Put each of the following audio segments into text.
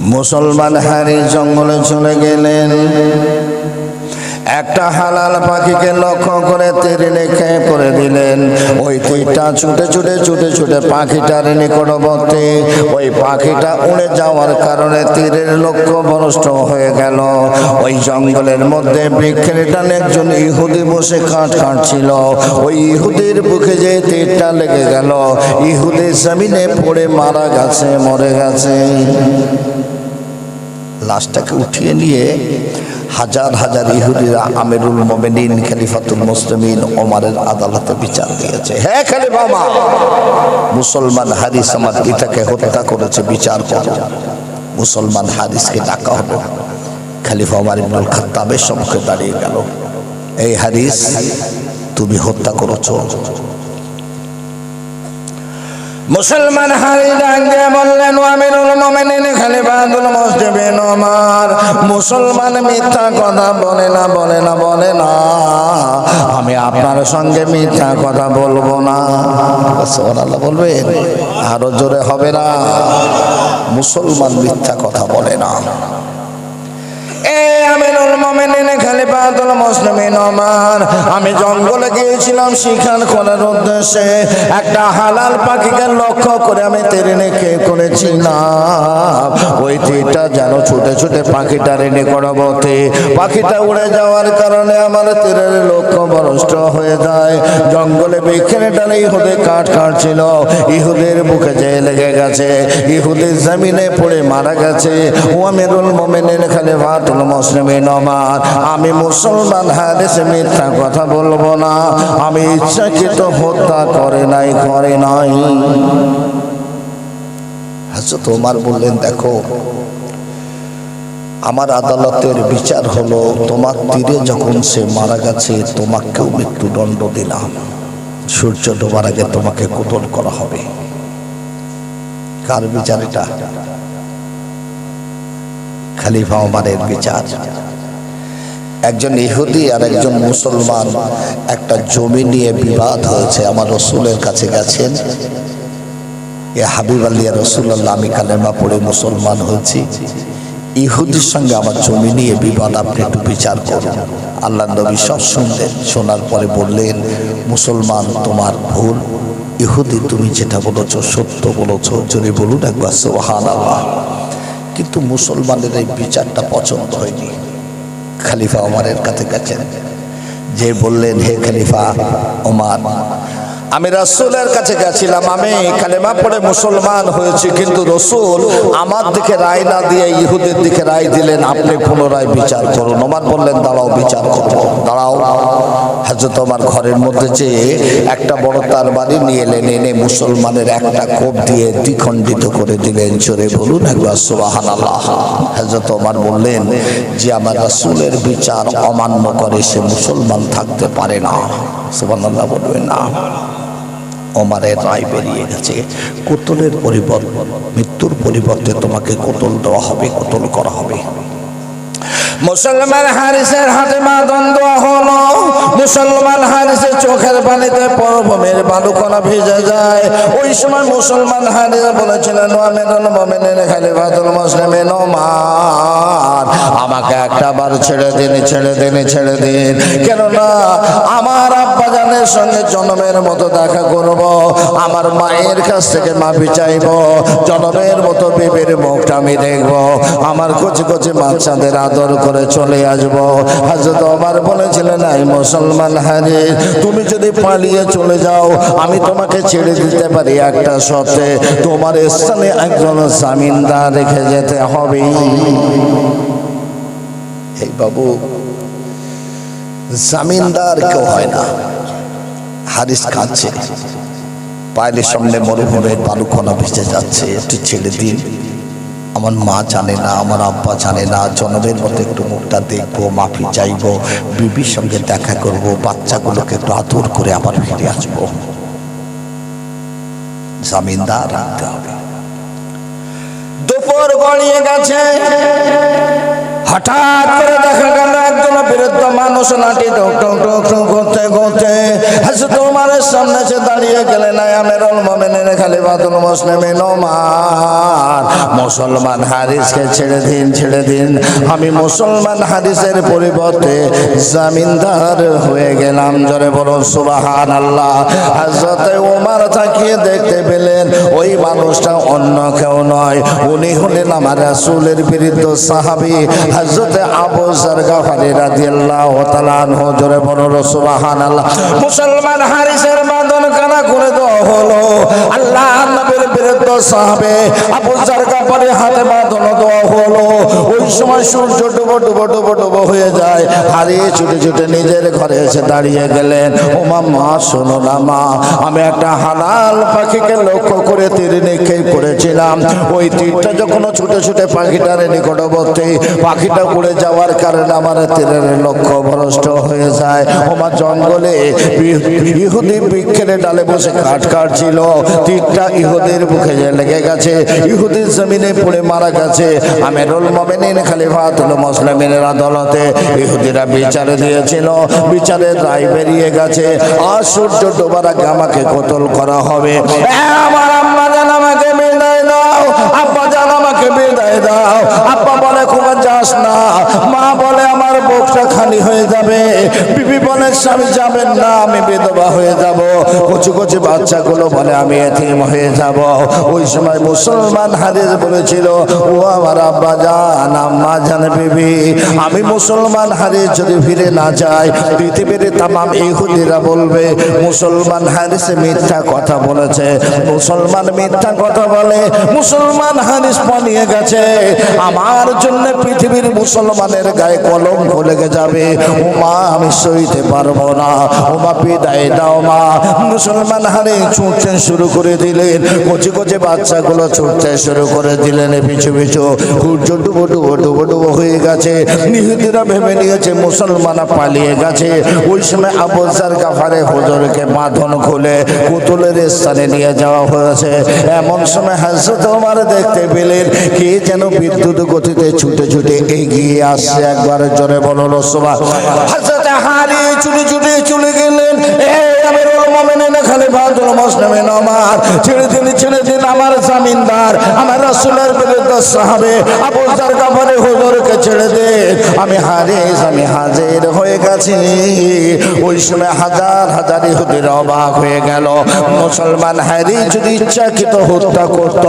মুসলমান হারি জঙ্গলে চলে গেলেন। একটা হালাল পাখিকে লক্ষ্য করে তীর লেখে করে দিলেন। ওই তীরটা ছুটে ছুটে ছুটে ছুটে পাখিটার নিকটবর্তী। ওই পাখিটা উড়ে যাওয়ার কারণে তীরের লক্ষ্য ভ্রষ্ট হয়ে গেল। ওই জঙ্গলের মধ্যে বৃক্ষের টানে একজন ইহুদি বসে কাঠ কাটছিল। ওই ইহুদির বুকে যে তীরটা লেগে গেল ইহুদি জমিনে পড়ে মারা গেছে, মরে গেছে। লাশটাকে উঠিয়ে নিয়ে হাজার হাজার ইহুদিরা আমিরুল মোমেনিন, খলিফাতুল মুসলিমিন, ওমারের আদালতে বিচার দিয়েছে। হ্যাঁ মা মুসলমান হারিস আমার পিতাকে হত্যা করেছে, বিচার করো। মুসলমান হারিসকে ডাকা হলো খালিফা ওমার ইবনুল খাত্তাবের সম্মুখে দাঁড়িয়ে গেল। এই হারিস, তুমি হত্যা করেছ। মুসলমান হারি ডাক বললেন আমিরুল মোমেনিন, খলিফাতুল মুসলিমিন ওমর মুসলমান মিথ্যা কথা বলে না বলে না বলে না। আমি আপনার সঙ্গে মিথ্যা কথা বলব না। সুবহানাল্লাহ আরও জোরে হবে না। মুসলমান মিথ্যা কথা বলে না। আমি জঙ্গলে গিয়েছিলাম শিকার করার উদ্দেশ্যে। একটা হালাল পাখিকে লক্ষ্য করে আমি তেরে নেকে করেছিলাম। ওই তীরটা যেন ছুটে ছুটে পাখিটার নিকটবর্তী। পাখিটা উড়ে যাওয়ার কারণে আমার তীরের লক্ষ্য ভ্রষ্ট হয়ে যায়। জঙ্গলে বৃক্ষের ডালে ইহুদে কাঠ কাটছিল। ইহুদের বুকে যে লেগে গেছে, ইহুদের জমিনে পড়ে মারা গেছে। ও আমিরুল মোমেনিন খলিফাতুল মুসলিমিন ওমর। আমি মুসলমান হাদিসে মিথ্যা কথা বলব না। আমি ইচ্ছাকৃত হত্যা করে নাই করে নাই। হযরত ওমর বললেন, দেখো, আমার আদালতের বিচার হলো, তোমার তীরে যখন সে মারা গেছে, তোমাকেও মৃত্যুদণ্ড দিলাম। সূর্য ডোবার আগে তোমাকে কোতল করা হবে। কার বিচার এটা? খালিফা বিচার। একজন ইহুদি আর একজন মুসলমান একটা জমি নিয়ে বিবাদ হয়েছে। আমার রসুলের কাছে গেছেন। এ হাবিব আলিয়া রসুল্লাহ আমি কালেমা পড়ে মুসলমান হয়েছি। ইহুদির সঙ্গে আমার জমি নিয়ে বিবাদ, আপনি একটু বিচার করুন। আল্লাহ নবী সব শুনলেন। শোনার পরে বললেন, মুসলমান, তোমার ভুল। ইহুদি, তুমি যেটা বলেছ, সত্য বলেছ। যদি বলুন একবার সোহান আল্লাহ কিন্তু মুসলমানের এই বিচারটা পছন্দ হয়নি। খালিফা ওমারের কাছে গেছেন। যে বললেন হে খালিফা ওমার আমি রসুলের কাছে গেছিলাম, আমি কালেমা পড়ে মুসলমান হয়েছি, কিন্তু রসুল আমার দিকে রায় না দিয়ে ইহুদের দিকে রায় দিলেন, আপনি পুনরায় বিচার করুন। ওমার বললেন, দাঁড়াও, বিচার করব। দাঁড়াও। হাজরত আমার ঘরের মধ্যে যে একটা বড় তার বাড়ি নিয়ে এলেন, এনে মুসলমানের একটা কোপ দিয়ে দ্বিখণ্ডিত করে দিলেন। চোরে বলুন একবার সুবাহান আল্লাহ হাজরত ওমার বললেন, যে আমার রাসূলের বিচার অমান্য করে সে মুসলমান থাকতে পারে না। সুবাহ আল্লাহ বলবেন না। ওমারের রায় বেরিয়ে গেছে। কোতলের পরিবর্তন মৃত্যুর পরিবর্তে তোমাকে কোতল দেওয়া হবে, কোতল করা হবে। মুসলমান হারিসের হাতে মা দ্বন্দ্ব হলো। মুসলমান হারিসের চোখের পানিতে পরভূমির বালুকণা ভিজে যায়। ওই সময় মুসলমান হারিস বলেছিলেন আমাকে একটা বার ছেড়ে দিন ছেড়ে দিন ছেড়ে দিন। কেননা, আমার আব্বা জানের সঙ্গে জন্মের মতো দেখা করব, আমার মায়ের কাছ থেকে মাফি চাইব, জন্মের মতো বেবের মুখটা আমি দেখব, আমার কচি কচি বাচ্চাদের আদর করে চলে আসব। হাজরত আমার বলেছিলেন, এই মুসলমান হারি তুমি যদি পালিয়ে চলে যাও, আমি তোমাকে ছেড়ে দিতে পারি একটা শর্তে। তোমার স্থানে একজন জামিনদার রেখে যেতে হবে। এই বাবু, জামিনদার কেউ হয় না। হারিস কাঁদছে। পায়ের সামনে মরুভূমির বালুকণা ভেসে যাচ্ছে। একটু ছেড়ে দিন। আমার মা জানে না, আমার আব্বা জানে না জনমের মধ্যে একটু মুখটা দেখব, মাফি চাইব, বিবির সঙ্গে দেখা করব, বাচ্চাগুলোকে একটু আদর করে আবার ফিরে আসব। জামিনদার রাখতে হবে। দুপুর গড়িয়ে গেছে। হঠাৎ করে দেখা গেল একজন বিরুদ্ধ মানুষ লাঠি টক টক টক টক করতে করতে হযরত ওমরের সামনে এসে দাঁড়িয়ে গেলেন আমেরুল মুমিনিন খালিফাতুল মুসলিমিন ওমর মুসলমান হারিসকে ছেড়ে দিন ছেড়ে দিন। আমি মুসলমান হারিসের পরিবর্তে জামিনদার হয়ে গেলাম। জরে বলুন সুবাহান আল্লাহ হাজরতে ওমর তাকিয়ে দেখতে পেলেন ওই মানুষটা অন্য কেউ নয়। উনি হলেন আমার রাসূলের বিরুদ্ধ সাহাবী। হযরতে আবু জার ফারি রাদিয়াল্লাহু তাআলা আনহু জোরে বলুন সুবহানাল্লাহ। মুসলমান হারিসের বাঁধন কানা করে দেওয়া হলো। আল্লাহ ওই আমি একটা হালাল লক্ষ্য করে তীর নিক্ষেপ করেছিলাম। ওই তীরটা যখন ছুটে ছুটে পাখিটার নিকটবর্তী, পাখিটা উড়ে যাওয়ার কারণে আমার তীরের লক্ষ্য ভ্রষ্ট হয়ে যায়। ওমা জঙ্গলে ইহুদি বৃক্ষের ডালে বসে কাঠ কাটছিল। তীরটা ইহুদির মুখে লেগে গেছে। ইহুদির জমিনে পড়ে মারা গেছে। আমিরুল মোমিনিন খলিফাতুল মুসলিমিনের আদালতে ইহুদিরা বিচার দিয়েছিল। বিচারের রায় বেরিয়ে গেছে। আর সূর্য ডোবার আগে আমাকে কতল করা হবে? আমার আম্মা জান আমাকে বিদায় দাও। আব্বা জান আমাকে বিদায় দাও। আব্বা বলে খুব যাস না। মা বলে, আমার বুকটা খালি হয়ে যাবে। বিবি বলে স্বামী যাবেন না আমি বিধবা হয়ে যাব। কচু কচু বাচ্চাগুলো বলে, আমি এতিম হয়ে যাব। ওই সময় মুসলমান হাদিস বলেছিল, ও আমার আব্বা জান, আম্মা জান বিবি, আমি মুসলমান হাদিস যদি ফিরে না যাই, পৃথিবীর তামাম ইহুদিরা বলবে, মুসলমান হাদিস মিথ্যা কথা বলেছে। মুসলমান মিথ্যা কথা বলে, মুসলমান হাদিস পালিয়ে গেছে। আমার জন্য পৃথিবীর মুসলমানের গায়ে কলম লেগে যাবে। ও মা আমি সইতে পারব না ও মা বিদায় দাও মা। মুসলমান হারে ছুটতে শুরু করে দিলেন। কচি কচি বাচ্চাগুলো ছুটতে শুরু করে দিলেন। পিছু পিছু সূর্য ডুবো ডুবো ডুবো ডুবো হয়ে গেছে। নিহুদিরা ভেবে নিয়েছে মুসলমানা পালিয়ে গেছে। ওই সময় আবুজার গাফারে হুজুরকে খুলে পুতুলের স্থানে নিয়ে যাওয়া হয়েছে। এমন সময় হাজরত দেখতে পেলেন, কে যেন বিদ্যুৎ গতিতে ছুটে ছুটে এগিয়ে আসছে। একবার জোরে বলো রসবা হাজরত হারি চুরি চুরি চলে গেলেন। এই খালি মুমিনিন ছেড়ে দিন ছেড়ে দিন আমার জামিনদার, আমার সাহাবে আবু জার গাফারে হুজুরকে ছেড়ে দে। আমি আমি হাজির হয়ে গেছি। ওই সময় হাজার হাজার ইহুদির অবাক হয়ে গেল। মুসলমান হারি যদি ইচ্ছাকৃত হত্যা করত,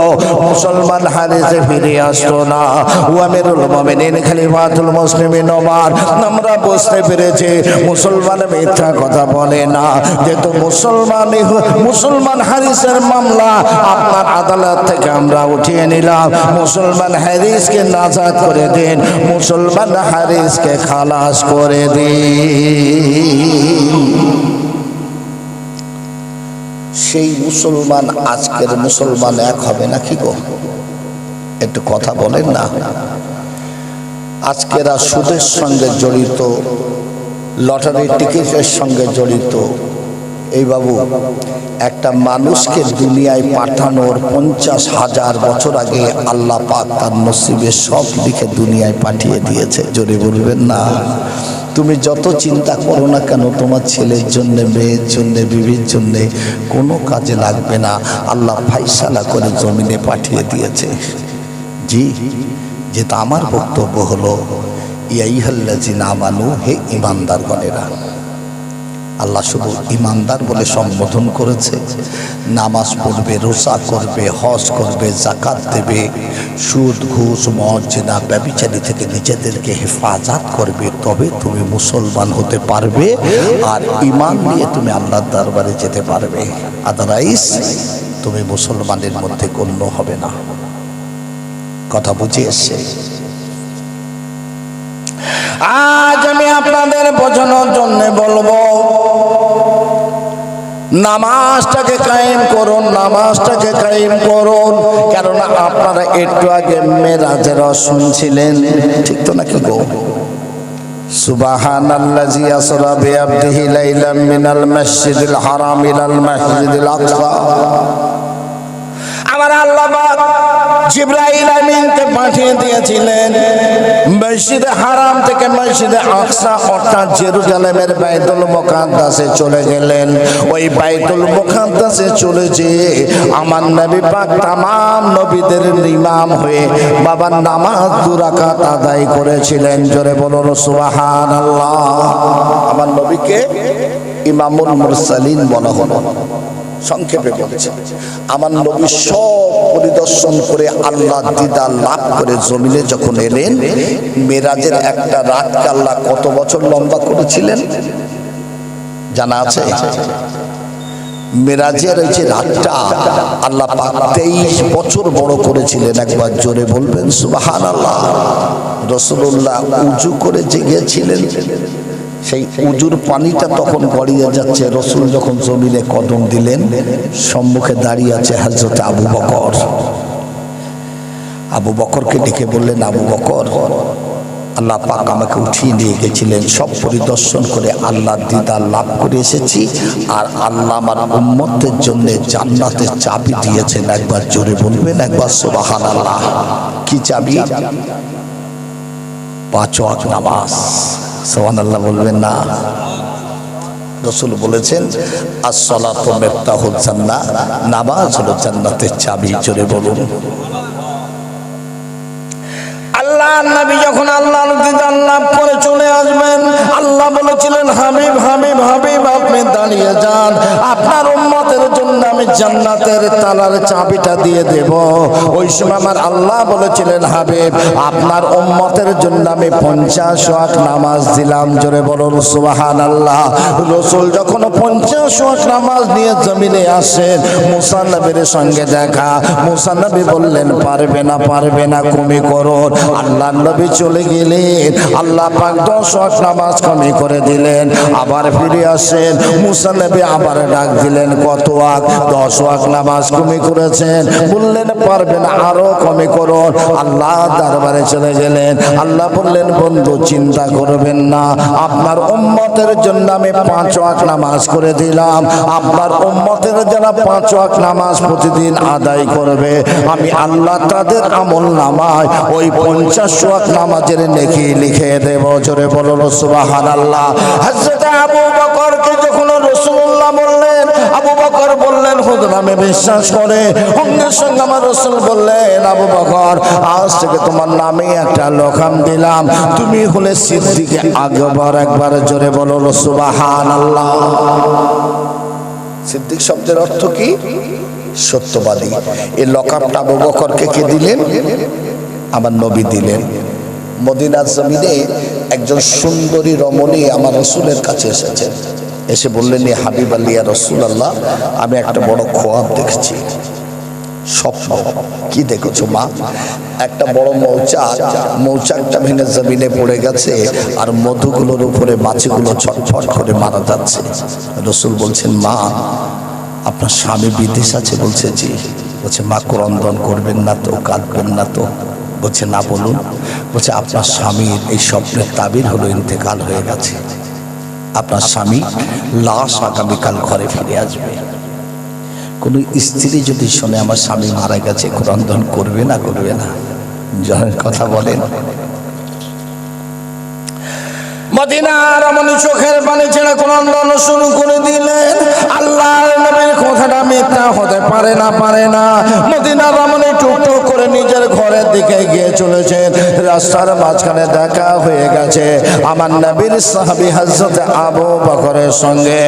মুসলমান হারিসে ফিরে আসতো না। ও আমিরুল মুমিনিন, খলিফাতুল মুসলিমিন ওমর, আমরা বুঝতে পেরেছি, মুসলমান মিথ্যা কথা বলে না। যেহেতু মুসলমান মুসলমান হারিসের মামলা আপনার আদালত থেকে আমরা উঠিয়ে নিলাম। মুসলমান হারিসকে নাজাদ করে দিন, মুসলমান হারিসকে খালাস করে দিন। সেই মুসলমান আজকের মুসলমান এক হবে না কি গো? একটু কথা বলেন না। আজকেরা সুদের সঙ্গে জড়িত, লটারির টিকিটের সঙ্গে জড়িত এই বাবু, একটা মানুষকে দুনিয়ায় পাঠানোর পঞ্চাশ হাজার বছর আগে আল্লাহ পাক তার নসিবে সব লিখে দুনিয়ায় পাঠিয়ে দিয়েছে। জোরে বলবেন না। তুমি যত চিন্তা করো না কেন, তোমার ছেলের জন্য, মেয়ের জন্য, বিবির জন্য কোনো কাজে লাগবে না। আল্লাহ ফাইসালা করে জমিনে পাঠিয়ে দিয়েছে। জি, যেটা আমার বক্তব্য হলো ইয়াইহাল্লাজি নামানু হে ইমানদার ইমানদারগণেরা আল্লাহ শুধু ইমানদার বলে সম্বোধন করেছে। নামাজ পড়বে রোসা করবে, হজ করবে জাকাত দেবে, সুদ, ঘুষ মদ জেনা ব্যবিচারী থেকে নিজেদেরকে হেফাজত করবে, তবে তুমি মুসলমান হতে পারবে আর ইমান নিয়ে তুমি আল্লাহর দরবারে যেতে পারবে। আদারওয়াইজ তুমি মুসলমানের মধ্যে গণ্য হবে না। কথা বুঝে এসছে আজ আমি আপনাদের বোঝানোর জন্য বলব, নামাজটাকে কায়েম করুন, নামাজটাকে কায়েম করুন। কেননা আপনারা একটু আগে মেরাজের শুনছিলেন, ঠিক তো নাকি গো? সুবাহান আল্লাজি আসরা বিআবদিহি লাইলাম মিনাল মসজিদিল হারাম ইলাল মসজিদিল আকসা। আমার আল্লাহ জিব্রাইল আমিনকে পাঠিয়ে দিয়েছিলেন। মসজিদে হারাম থেকে মসজিদে আকসা অর্থাৎ জেরুজালেমের বাইতুল মুকাদ্দাসে চলে গেলেন। ওই বাইতুল মুকাদ্দাসে চলে যেয়ে আমার নবী পাক তামাম নবীদের ইমাম হয়ে বাবার নামাজ দুরাকাত আদায় করেছিলেন। জোরে বলুন, সুবহানাল্লাহ। আমার নবীকে ইমামুল মুরসালিন বলা হলো। সংক্ষেপে বলছে, আমার নবী সব পরিদর্শন করে আল্লাহ দিদা লাভ করে জমিনে যখন এলেন, মেরাজের একটা রাতকে আল্লাহ কত বছর লম্বা করেছিলেন? জানা আছে? মেরাজের ওই যে রাতটা আল্লাহ পাক তেইশ বছর বড় করেছিলেন, একবার জোরে বলবেন সুবাহান আল্লাহ রসুল্লাহ উজু করে জেগেছিলেন। সেই উজুর পানিটা তখন গড়িয়ে যাচ্ছে। রসুল যখন জমিনে কদম দিলেন, সম্মুখে দাঁড়িয়ে আছে হজরত আবু বকর। আবু বকরকে ডেকে বললেন, আবু বকর, আল্লাহ পাক আমাকে উঠিয়ে নিয়ে গেছিলেন। সব পরিদর্শন করে আল্লাহ দিদার লাভ করে এসেছি আর আল্লাহ আমার উম্মতের জন্য জান্নাতের চাবি দিয়েছেন। একবার জোরে বলবেন, একবার সোবাহান আল্লাহ কি চাবি? পাঁচ নামাজ। সোহান আল্লাহ বলবেন না। রসুল বলেছেন, আসসালাতু মিফতাহুল জান্নাহ নামাজ হলো জান্নাতের চাবি, জোরে বলুন। আল্লাহ নবী যখন আল্লাহ লাভ করে চলে আসবেন, আল্লাহ বলেছিলেন, হাবিব হাবিব হাবিব, আপনি দাঁড়িয়ে যান। আপনার জন্য আমি জান্নাতের তালার চাবিটা দিয়ে দেব। ওই সময় আমার আল্লাহ বলেছিলেন, হাবিব, আপনার জন্য আমি পঞ্চাশ ওয়াক নামাজ দিলাম। জোরে বলুন সুবাহান আল্লাহ রসুল যখন পঞ্চাশ ওয়াক নামাজ নিয়ে জমিনে আসেন মুসান্নবীর সঙ্গে দেখা। মুসান্নবী বললেন, পারবে না পারবে না কমি আল্লাহ নবী চলে গেলেন। আল্লাহ পাক দশ ওয়াক্ত নামাজ কমি করে দিলেন। আবার ফিরে আসেন। মুসা নবী আবার ডাক দিলেন, কত ওয়াক দশ ওয়াক্ত নামাজ কমি করেছেন। বললেন, পারবেন আরও কমে করুন। আল্লাহ দরবারে চলে গেলেন। আল্লাহ বললেন, বন্ধু, চিন্তা করবেন না। আপনার উম্মতের জন্য আমি পাঁচ ওয়াক্ত নামাজ করে দিলাম। আপনার উম্মতের যারা পাঁচ ওয়াক্ত নামাজ প্রতিদিন আদায় করবে, আমি আল্লাহ তাদের আমল নামায় ওই পঞ্চাশ ওয়াক্ত নামাজের নেকি লিখে দেব, জোরে বলো সুবাহান আল্লাহ হযরত আবু বকরকে যখন রাসূলুল্লাহ বললেন, আবু বকর বললেন, হুজুর, আমি বিশ্বাস করে, সঙ্গে সঙ্গে আমার রসুল বললেন, আবু বকর, আজ থেকে তোমার নামে একটা লোকাম দিলাম। তুমি হলে সিদ্দিকে আগবার একবার জোরে বলো সুবাহান আল্লাহ সিদ্দিক শব্দের অর্থ কি? সত্যবাদী। এই লকাপটা আবু বকরকে কে দিলেন? আমার নবী দিলেন। মদিনার জমিনে একজন সুন্দরী রমণী আমার রসুলের কাছে এসেছেন এসে বললেন হাবিব আলিয়া রসুল আল্লাহ আমি একটা বড় খোয়াব দেখেছি। স্বপ্ন কি দেখেছ মা? একটা বড় মৌচাক, মৌচাকটা ভেঙে জমিনে পড়ে গেছে আর মধুগুলোর উপরে মাছিগুলো ছটফট করে মারা যাচ্ছে। রসুল বলছেন, মা, আপনার স্বামী বিদেশ আছে? বলছে, জি। বলছে, মা ক্রন্দন করবেন না তো, কাঁদবেন না তো। বলছে, না বলুন। বলছে, আপনার স্বামীর এই স্বপ্নের তাবির হলো ইন্তেকাল হয়ে গেছে। আপনার স্বামী লাশ আগামীকাল ঘরে ফিরে আসবে। কোনো স্ত্রী যদি শোনে আমার স্বামী মারা গেছে ক্রন্দন করবে না করবে না? জনের কথা বলেন। মদিনার রমণী চোখের পানি ছেড়ে ক্রন্দন শুরু করে দিলেন। আল্লাহর নবীর কথাটা মিথ্যা হতে পারে না পারে না। মদিনার টুকটুক করে নিজের ঘরের দিকে গিয়ে চলেছেন রাস্তার মাঝখানে দেখা হয়ে গেছে আমার নবীর সাহাবী হযরত আবু বকরের সঙ্গে।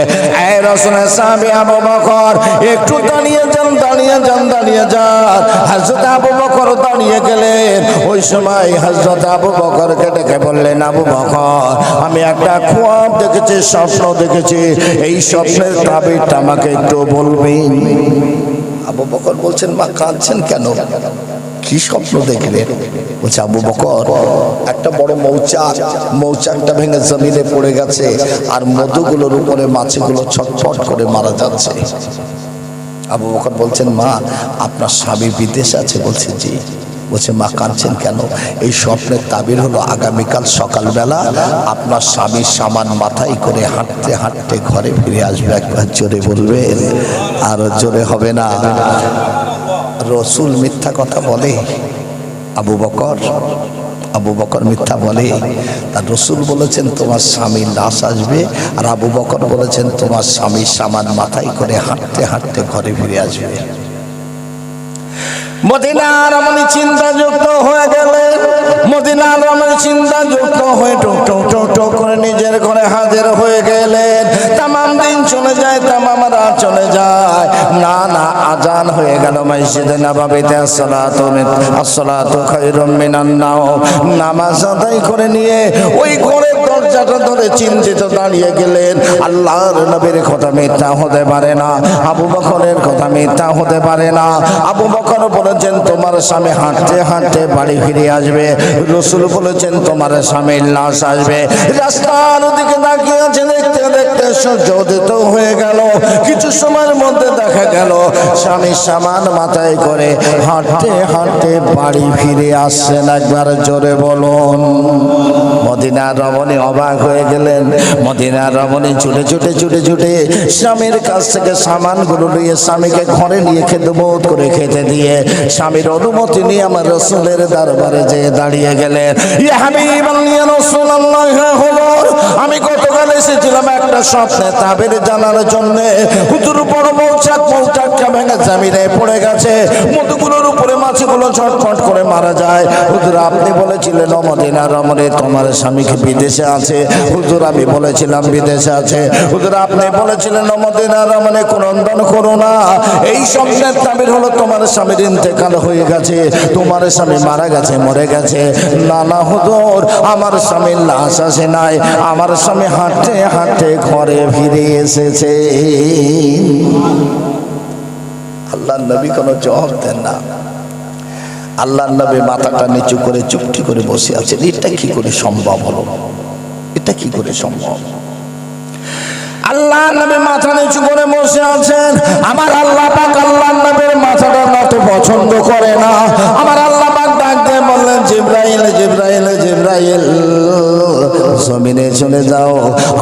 এই রসুলের সাহাবী আবু বকর, একটু দাঁড়িয়ে যান দাঁড়িয়ে যান দাঁড়িয়ে যান। হযরত আবু বকর দাঁড়িয়ে গেলেন। ওই সময় হযরত আবু বকরকে ডেকে বললেন, আবু বকর, আমি একটা খোয়াব দেখেছি, স্বপ্ন দেখেছি। এই স্বপ্নের তাবিরটা আমাকে একটু বলবেন? আবু বকর বলছেন, মা কাঁদছেন কেন? কি স্বপ্ন দেখলেন? বলছে, আবু বকর, একটা বড় মৌচাক, মৌচাকটা ভেঙে জমিনে পড়ে গেছে আর মধুগুলোর উপরে মাছগুলো ছটফট করে মারা যাচ্ছে। আবু বকর বলছেন, মা, আপনার স্বামী বিদেশ আছে? বলছে, জি। বলছে, মা কাঁদছেন কেন? এই স্বপ্নের তাবির হলো আগামীকাল সকালবেলা। আপনার স্বামীর সামান মাথায় করে হাঁটতে হাঁটতে ঘরে ফিরে আসবে। একবার জোরে বলবে আর জোরে হবে না। রসুল মিথ্যা কথা বলে, আবু বকর আবু বকর মিথ্যা বলে। তার রসুল বলেছেন, তোমার স্বামী লাশ আসবে। আর আবু বকর বলেছেন, তোমার স্বামীর সামান মাথায় করে হাঁটতে হাঁটতে ঘরে ফিরে আসবে। মদিনার রমণী চিন্তা যুক্ত হয়ে গেলেন মদিনার রমণী চিন্তা যুক্ত হয়ে টুক টুক টুক টুক করে নিজের ঘরে হাজির হয়ে গেলেন। তামাম দিন চলে যায়, তামাম রাত চলে যায়। না না, আজান হয়ে গেল মসজিদে নবাবিতে। আসসালাতু আসসালাতু খায়রুম মিনান নাওম নামাজ আদায় করে নিয়ে ওই ঘরের দরজাটা ধরে চিন্তিত দাঁড়িয়ে গেলেন। আল্লাহর নবীর কথা মিথ্যা হতে পারে না, আবু বকরের কথা মিথ্যা হতে পারে না, আবু বকর বলেছেন, তোমার স্বামী হাঁটতে হাঁটতে বাড়ি ফিরে আসবে। রসুল বলেছেন, তোমার স্বামীর লাশ আসবে। রাস্তার দিকে তাকিয়ে আছে উদিত হয়ে গেল। কিছু সময়ের মধ্যে দেখা গেল স্বামীর সামান মাথায় করে হাঁটতে হাঁটতে বাড়ি ফিরে আসছেন একবার জোরে বলুন। মদিনার রমণী অবাক হয়ে গেলেন। মদিনার রমণী ছুটে ছুটে ছুটে ছুটে স্বামীর কাছ থেকে সামানগুলো নিয়ে স্বামীকে ঘরে নিয়ে খেতে বোধ করে খেতে দিয়ে স্বামীর অনুমতি নিয়ে আমার রসুলের দরবারে যেয়ে দাঁড়িয়ে গেলেন। ইয়া হাবিবাল্লাহ, গতকাল এসেছিলাম একটা স্বপ্নে তাবের জানার জন্য। হুজুর বড় মৌচাক মৌচাকটা ভেঙে জামিনে পড়ে গেছে। মধুগুলোর উপরে মাছগুলো ছটফট করে মারা যায়। হুজুর, আপনি বলেছিলেন, অমদিনা রমণী তোমার স্বামীকে বিদেশে আছে? হুজুর, আমি বলেছিলাম বিদেশে আছে। হুজুর, আপনি বলেছিলেন, অমদিনা রমণী ক্রন্দন করো না। এই স্বপ্নের তাবির হলো তোমার স্বামীর ইন্তেকাল হয়ে গেছে। তোমার স্বামী মারা গেছে, মরে গেছে। না না, হুজুর, আমার স্বামীর লাশ আসে নাই। আমার স্বামী হাঁটতে হাঁটতে ঘরে ফিরে এসেছে। আল্লাহ নবী কোনো জবাব দেন না। আল্লাহ নবী মাথাটা নিচু করে চুপটি করে বসে আছেন। এটা কি করে সম্ভব হলো? এটা কি করে সম্ভব? আল্লাহ নবী মাথা নিচু করে বসে আছেন। আমার আল্লাহ পাক আল্লাহ নবীর মাথাটা নত পছন্দ করে না। আমার আল্লাহ পাক ডাক দিয়ে বললেন, জিব্রাইল জিব্রাইল জিব্রাইল। জমিনে চলে যাও।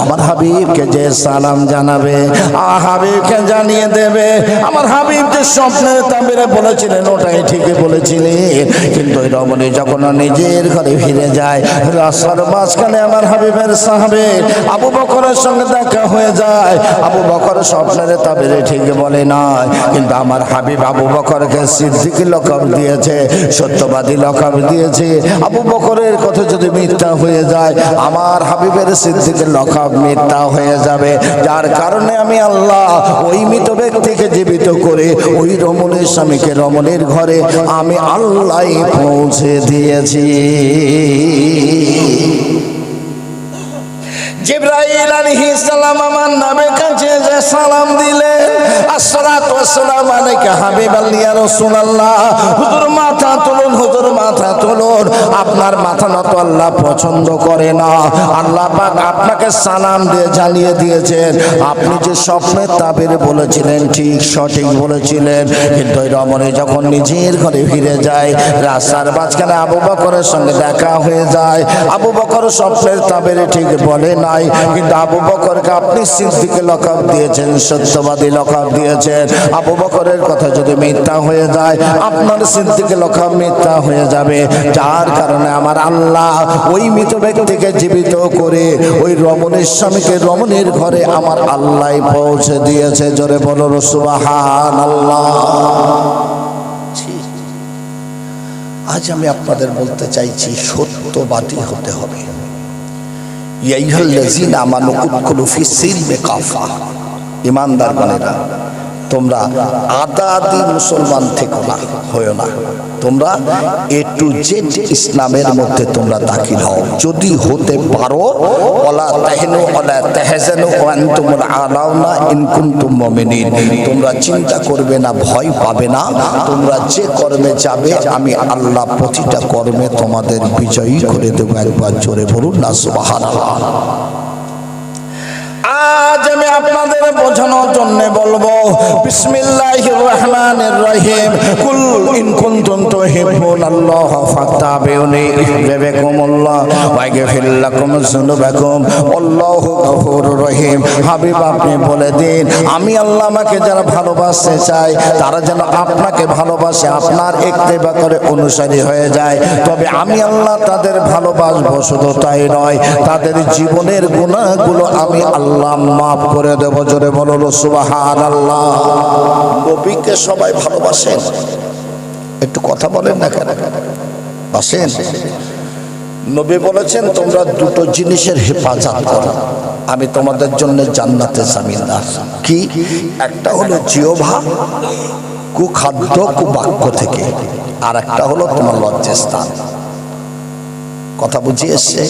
আমার হাবিবকে যে সালাম জানাবে, আমার হাবিবকে জানিয়ে দেবে। আমার হাবিব যে স্বপ্নের তাবিরে বলেছিলেন, ওটাই ঠিকই বলেছিলেন কিন্তু ওই রমণী যখন নিজের ঘরে ফিরে যায়, রাস্তার মাঝখানে আমার হাবিবের সাহাবে আবু বকরের সঙ্গে দেখা হয়ে যায়। আবু বকর স্বপ্নের তাবিরে ঠিক বলে নয় কিন্তু আমার হাবিব আবু বকরকে সিদ্দিকি লকব দিয়েছে, সত্যবাদী লকব দিয়েছে। আবু বকরের কথা যদি মিথ্যা হয়ে যায় আমার হাবিবের সিদ্দিকের লখাব মিথ্যা হয়ে যাবে। যার কারণে আমি আল্লাহ ওই মৃত ব্যক্তিকে জীবিত করে ওই রমণের স্বামীকে রমণের ঘরে আমি আল্লাহ পৌঁছে দিয়েছি। কাছে যে সালাম দিলেন মাথা মাথা আপনার মাথা নত আল্লাহ পছন্দ করে না। আল্লাহ আপনাকে সালাম দিয়ে জানিয়ে দিয়েছেন। আপনি যে স্বপ্নের তাবির বলেছিলেন, ঠিক সঠিক বলেছিলেন। কিন্তু রমণী যখন নিজের ঘরে ফিরে যায়, রাস্তার মাঝখানে আবু বকরের সঙ্গে দেখা হয়ে যায়। আবু বকর স্বপ্নের তাবিরে ঠিক বলে নাই। কিন্তু আবু বকরকে আপনি সিদ্দিকে লকাব দিয়েছেন, সত্যবাদী লকাব দিয়েছেন। আবু বকরের কথা যদি মিথ্যা হয়ে যায়, আপনার সিদ্দিকে লকাব মিথ্যা হয়ে যাবে। যার কারণে আমার আল্লাহ ওই মৃত ব্যক্তিকে জীবিত করে, ওই রমণীর স্বামীকে রমণীর ঘরে আমার আল্লাহ পৌঁছে দিয়েছে। জোরে বলো সুবাহান আল্লাহ আজ আমি আপনাদের বলতে চাইছি, সত্যবাদী হতে হবে। ইয়াইহাল্লাযীনা আমানু উদখুলু ফিস সিলমি কাফা। ইমানদার বনেরা তোমরা আদা আদি মুসলমান থেকো না হয়েও না। তোমরা এ টু জেড ইসলামের মধ্যে তোমরা দাখিল হও। যদি হতে পারো ওলা তাহিনু ওলা তাহজানু আলাউনা মুমিনিন। তোমরা চিন্তা করবে না, ভয় পাবে না। তোমরা যে কর্মে যাবে, আমি আল্লাহ প্রতিটা কর্মে তোমাদের বিজয়ী করে দেবো। একবার জোরে বলুন না, সুবহানাল্লাহ। আজ আমি আপনাদের বোঝানোর জন্য বলব রহিম কুল ইন রহিম। হাবিব, আপনি বলে দিন, আমি আল্লাহ আমাকে যারা ভালোবাসতে চায় তারা যেন আপনাকে ভালোবাসে, আপনার করে অনুসারী হয়ে যায়। তবে আমি আল্লাহ তাদের ভালোবাসবো, শুধু তাই নয়, তাদের জীবনের গুণাগুলো আমি আল্লাহ মাফ করে দেব জোরে বলো সুবাহান আল্লাহ নবীকে সবাই ভালোবাসেন। একটু কথা বলেন না কেন? বাসেন? নবী বলেছেন, তোমরা দুটো জিনিসের হেফাজত করো। আমি তোমাদের জন্য জান্নাতে জামিনদার। কি? একটা হলো জিওভা কুখাদ্য, কুবাক্য থেকে। আর একটা হলো তোমার লজ্জাস্থান। কথা বুঝিয়ে এসছে